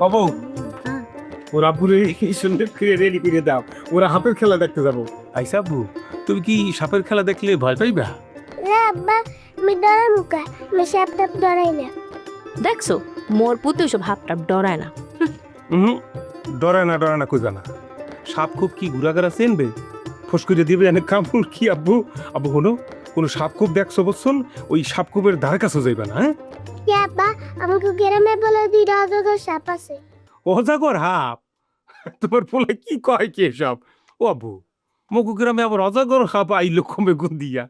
বাবু ওরা পুরো এই সুন্দর করে রেডি করে দাও। ওরা হাতের খেলা দেখতে যাব। আইসা আব্বু তুমি কি সাপের খেলা দেখলে ভয় পাইবা? না আব্বা আমি ডরাই মুখা। আমি সাপ টাপ ডরাই না। দেখছ মোর পুতে ওইসব হাফ টাপ ডরায় না। হুম ডরায় না ডরায় না কইবা না সাপ খুব কি ঘুরাঘারা চেনবে ফস করে দিবে জানে কামড় কি আব্বু? আব্বু হলো কোনো সাপ খুব দেখছ বলছুন ওই সাপ খুবের ধারে কাছে যাইবা না হ্যাঁ? কি আমাকে গ্রামে বলে দুইটা অজগর সাপ আছে। অজাগর হাপ তোমার পোলা কি কয় কি এসব ও আব্বু মকু গ্রামে আবার অজাগর হাপ আইলো কমে গুন দিয়া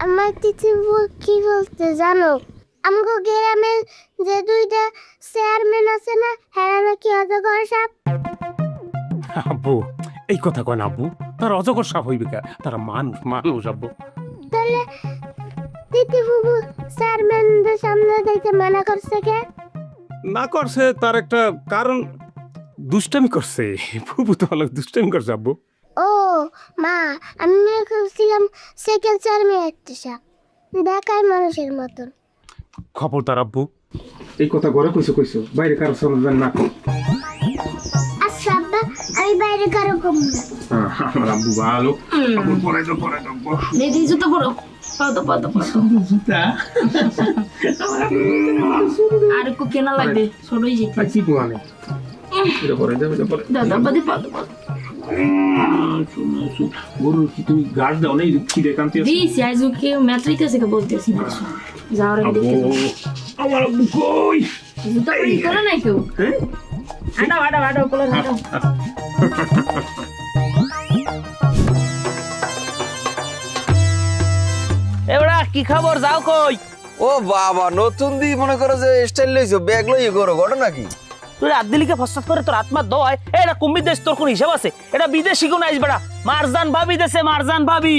আমার বল- কি বলতে জানো? আমাকে গ্রামে যে দুইটা চেয়ারম্যান আছে না হ্যাঁ নাকি অজগর সাপ? আব্বু এই কথা কয় না আব্বু তার অজগর সাপ হইবে কে? তারা মানুষ মানুষ আব্বু তাহলে তিথি বুবু চেয়ারম্যানদের সামনে দেখতে মানা করছে কে? না করছে তার একটা কারণ দুষ্টামি করছে। ফুবু তো অনেক দুষ্টামি করছে আব্বু। ও মা আমি করছিলাম সেকেন্ড চেয়ারম্যান একটা দেখায় মানুষের মতন। খবরদার আব্বু। এই কথা ঘরে কইছো কইছো। বাইরে কারও সামনে না। আমি বাইরে কারও কম না। আমার আব্বু ভালো। আব্বু পরে তো পরে তো বসু দিদি জুতো? পড়ো পাদো পাদো পাদো আর একটু কেনা লাগবে ছোটই যেতে। কি মানে এটা পরে যাবে এটা পরে। দাদা বাদি পাদো পাদো গরু কি তুমি গাছ দাও না এই খিদে কান্তি আছে? দিস আইজু কে ম্যাট্রিক আছে কে বলতেছি না। দেখতে আমার জুতো করে নাই কেউ? হ্যাঁ? আডা এবারে কি খবর? যাও কই। ও বাবা নতুন দি মনে করো যে স্টাইল লইছো ব্যাগ লইয়ে করো ঘটনা কি তুই রাত দিলিকে ফসফাস করে তোর আত্মা দয় এটা কুম্বির দেশ তোর কোন হিসাব আছে? এটা বিদেশি কোন আইস বেড়া। মারজান ভাবি দেশে মারজান ভাবি।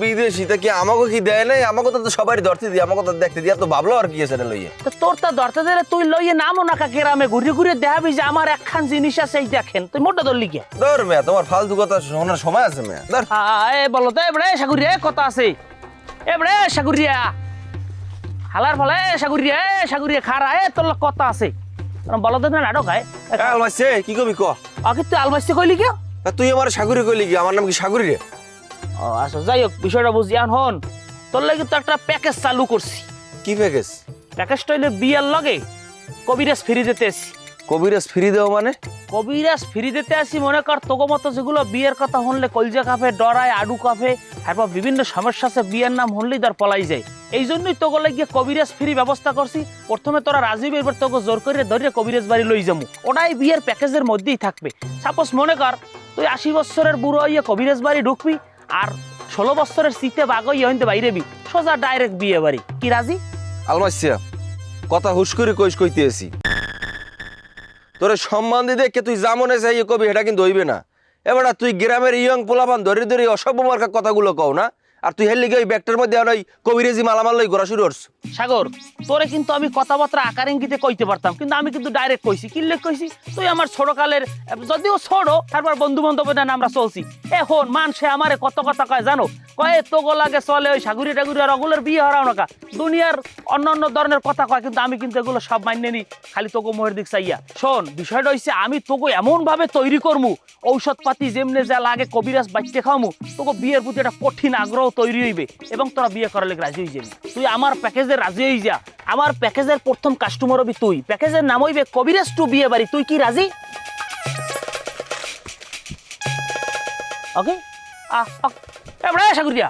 বিদেশি তা কি আমাকে কি দেয় নাই? আমাকে তো সবারই ধরতে দিই আমাকে তো দেখতে দিয়া তো ভাবলো আর কি আছে লইয়ে? তো তোর তা দরতে দিলে তুই লইয়ে নামও না কাকে রামে ঘুরে ঘুরে দেখাবি যে আমার একখান জিনিস আছে এই দেখেন। তুই মোটা ধরলি কে? ধর মেয়া তোমার ফালতু কথা শোনার সময় আছে মেয়া ধর। এ বলো তো এবারে সাগুরিয়া কথা আছে। এবারে সাগুরিয়া। হালার ফলে সাগুরিয়া খারা এ তোর কথা আছে। বলো তো না নাটক হয়। আলমাইছে কি কবি ক? আগে তুই আলমাইতে কইলি কে? তুই আমার সাগরি কইলি কি? আমার নাম কি সাগরি রে ও আচ্ছা যাই হোক বিষয়টা বুঝি আন হন তোর লাগে তো একটা প্যাকেজ চালু করছি। কি প্যাকেজ? প্যাকেজটা হইলে বিয়ের লগে কবিরাজ ফ্রি দিতে আসি কবিরাজ ফ্রি দেও মানে? কবিরাজ ফ্রি দিতে আসি মনে কর তোগো মতো যেগুলো বিয়ের কথা শুনলে কলজা কাফে ডরায় আডু কাফে তারপর বিভিন্ন সমস্যা আছে বিয়ের নাম শুনলেই তার পলাই যায়। এই জন্যই তোকে লাগিয়ে কবিরাজ ফ্রি ব্যবস্থা করছি। প্রথমে তোরা রাজীব এবার তোকে জোর করে ধরে কবিরাজ বাড়ি লই যাব। ওটাই বিয়ের প্যাকেজের মধ্যেই থাকবে। সাপোজ মনে কর তুই আশি বছরের বুড়ো হইয়া কবিরাজ বাড়ি ঢুকবি আর ষোলো বছরের শীতে বাগই হইতে বাইরে বি সোজা ডাইরেক্ট বিয়ে বাড়ি। কি রাজি? আলমাসিয়া, কথা হুশ করে কইস কইতে আছি। তোরে সম্মান দি দেখে তুই জামনে চাই কবি এটা কিন্তু হইবে না। এবারে তুই গ্রামের ইয়ং পোলাপান ধরে ধরে অসভ্য মার্কা কথাগুলো কও না। আর তুই হেললি ওই ব্যাগটার মধ্যে ওই কবিরেজি মালামাল লই ঘোরা শুরু করছ সাগর, তোরে কিন্তু আমি কথাবার্তা আকার ইঙ্গিতে কইতে পারতাম, কিন্তু আমি কিন্তু ডাইরেক্ট কইছি। কি লেখ কইছি? তুই আমার ছোট কালের যদিও ছোট, তারপর বন্ধু বান্ধবের না আমরা চলছি। এখন মানুষে আমারে কত কথা কয় জানো? কয়ে, তোগো লাগে চলে ওই সাগুরি টাগুরি আর অগুলোর বিয়ে হারাও না দুনিয়ার অন্য অন্য ধরনের কথা কয়, কিন্তু আমি কিন্তু এগুলো সব মান্য নি। খালি তোকে মোহের দিক চাইয়া। শোন, বিষয়টা হইছে আমি তোকে এমন ভাবে তৈরি করমু ঔষধ পাতি যেমনে যা লাগে কবিরাজ বাঁচতে খাওয়ামু তোকে বিয়ের প্রতি একটা কঠিন আগ্রহ তৈরি হইবে এবং তোরা বিয়ে করার লেগে রাজি হয়ে যাবি। তুই আমার প্যাকেজে রাজি হয়ে যা। আমার প্যাকেজের প্রথম কাস্টমার হবি তুই। প্যাকেজের নাম হইবে কবিরাজ টু বিয়ে বাড়ি। তুই কি রাজি? ওকে আহ এবারে সাগুরিয়া।